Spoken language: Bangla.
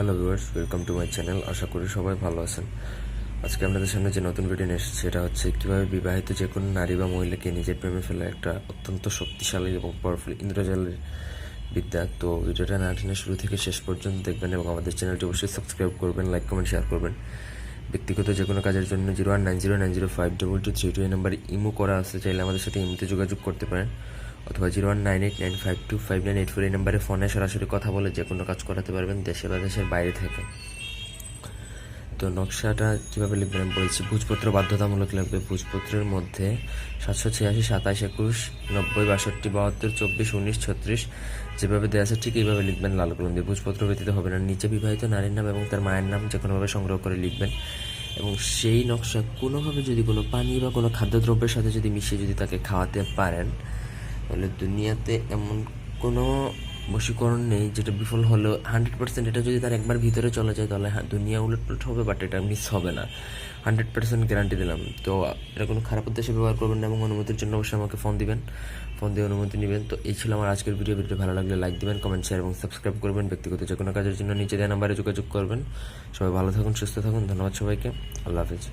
Hello viewers welcome to my channel আশা করি সবাই ভালো আছেন। আজকে আপনাদের সামনে যে নতুন ভিডিও নিয়ে এসেছে, সেটা হচ্ছে কীভাবে বিবাহিত যে কোনো নারী বা মহিলাকে নিজের প্রেমে ফেলা একটা অত্যন্ত শক্তিশালী এবং পাওয়ারফুল ইন্দ্রজালের বিদ্যা। তো ভিডিওটা না টেনে শুরু থেকে শেষ পর্যন্ত দেখবেন এবং আমাদের চ্যানেলটি অবশ্যই সাবস্ক্রাইব করবেন লাইক কমেন্ট শেয়ার করবেন। ব্যক্তিগত যে কোনো কাজের জন্য zero one nine zero nine zero five double two three two এই নাম্বারে ইমো করা আছে, চাইলে আমাদের সাথে ইমোতে যোগাযোগ করতে পারেন। অথবা zero one nine eight nine five two five nine eight four এই নাম্বারে ফোনে সরাসরি কথা বলে যে কোনো কাজ করাতে পারবেন দেশে বা দেশের বাইরে থেকে। তো নকশাটা কীভাবে লিখবেন আমি বলছি, ভোজপত্র বাধ্যতামূলক লাগবে। ভোজপত্রের মধ্যে সাতশো ছিয়াশি, সাতাশ, একুশ, নব্বই, বাষট্টি, বাহাত্তর, চব্বিশ, উনিশ, ছত্রিশ, যেভাবে দেওয়া আছে ঠিক এইভাবে লিখবেন লাল কলম দিয়ে। ভোজপত্র ব্যতীত হবে না। নিচে বিবাহিত নারীর নাম এবং তার মায়ের নাম যে কোনোভাবে সংগ্রহ করে লিখবেন। এবং সেই নকশা কোনোভাবে যদি কোনো পানি বা কোনো খাদ্যদ্রব্যের সাথে যদি মিশিয়ে যদি তাকে খাওয়াতে পারেন তাহলে দুনিয়াতে এমন কোনো বশীকরণ নেই যেটা বিফল হলেও হান্ড্রেড পার্সেন্ট এটা যদি তার একবার ভিতরে চলে যায় তাহলে হ্যাঁ, দুনিয়া উলট পালট হবে বাট এটা মিস হবে না। হান্ড্রেড পার্সেন্ট গ্যারান্টি দিলাম। তো এটা কোনো খারাপ উদ্দেশ্যে ব্যবহার করবেন না এবং অনুমতির জন্য অবশ্যই আমাকে ফোন দিবেন। ফোন দিয়ে অনুমতি নেবেন। তো এই ছিল আমার আজকের ভিডিও ভিডিও ভালো লাগলে লাইক দিবেন কমেন্ট শেয়ার এবং সাবস্ক্রাইব করবেন। ব্যক্তিগত যে কোনো কাজের জন্য নিচে দেওয়া নাম্বারে যোগাযোগ করবেন। সবাই ভালো থাকুন সুস্থ থাকুন। ধন্যবাদ সবাইকে। আল্লাহ হাফিজ।